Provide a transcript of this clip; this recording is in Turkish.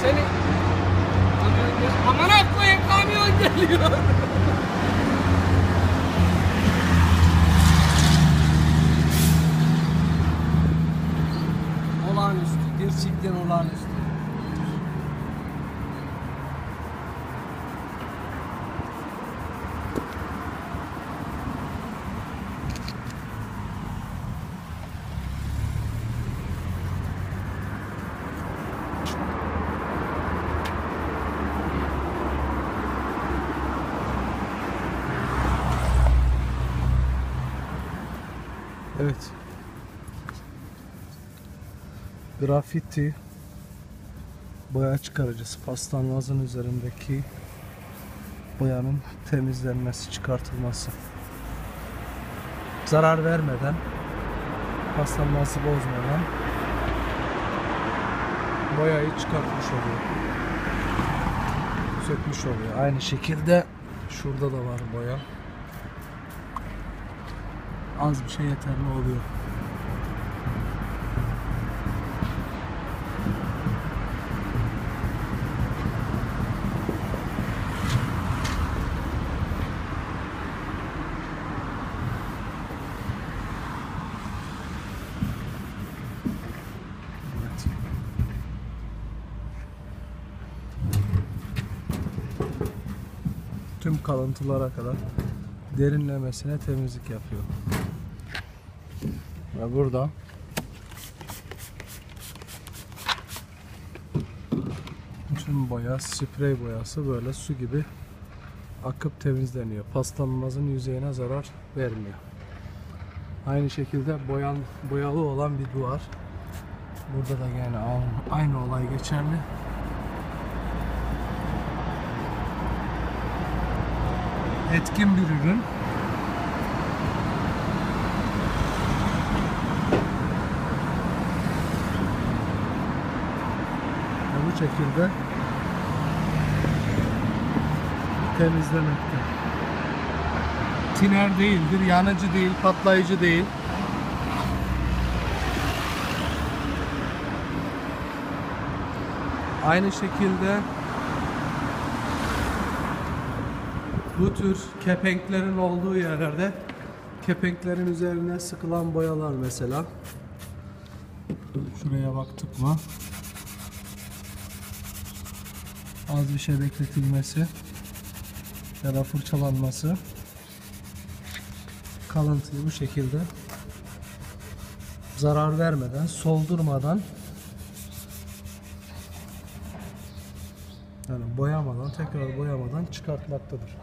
Seni. Aman koyayım kamyon geliyor. olağanüstü. Gerçekten olağanüstü. Evet. Grafiti boya çıkarıcısı paslanmazın üzerindeki boyanın temizlenmesi, çıkartılması. Zarar vermeden, paslanması bozmadan boyayı çıkartmış oluyor. Sökmüş oluyor. Aynı şekilde şurada da var boya. Az bir şey yeterli oluyor. Tüm kalıntılara kadar derinlemesine temizlik yapıyor. Ve burada bütün boya, sprey boyası böyle su gibi akıp temizleniyor. Paslanmazın yüzeyine zarar vermiyor. Aynı şekilde boyan, boyalı olan bir duvar. Burada da aynı- aynı olay geçerli. Etkin bir ürün. Şekilde temizlemekte. Tiner değildir, yanıcı değil, patlayıcı değil. Aynı şekilde bu tür kepenklerin olduğu yerlerde kepenklerin üzerine sıkılan boyalar mesela. Şuraya baktık mı? Az bir şey bekletilmesi ya da fırçalanması kalıntıyı bu şekilde zarar vermeden, soldurmadan yani boyamadan, tekrar boyamadan çıkartmaktadır.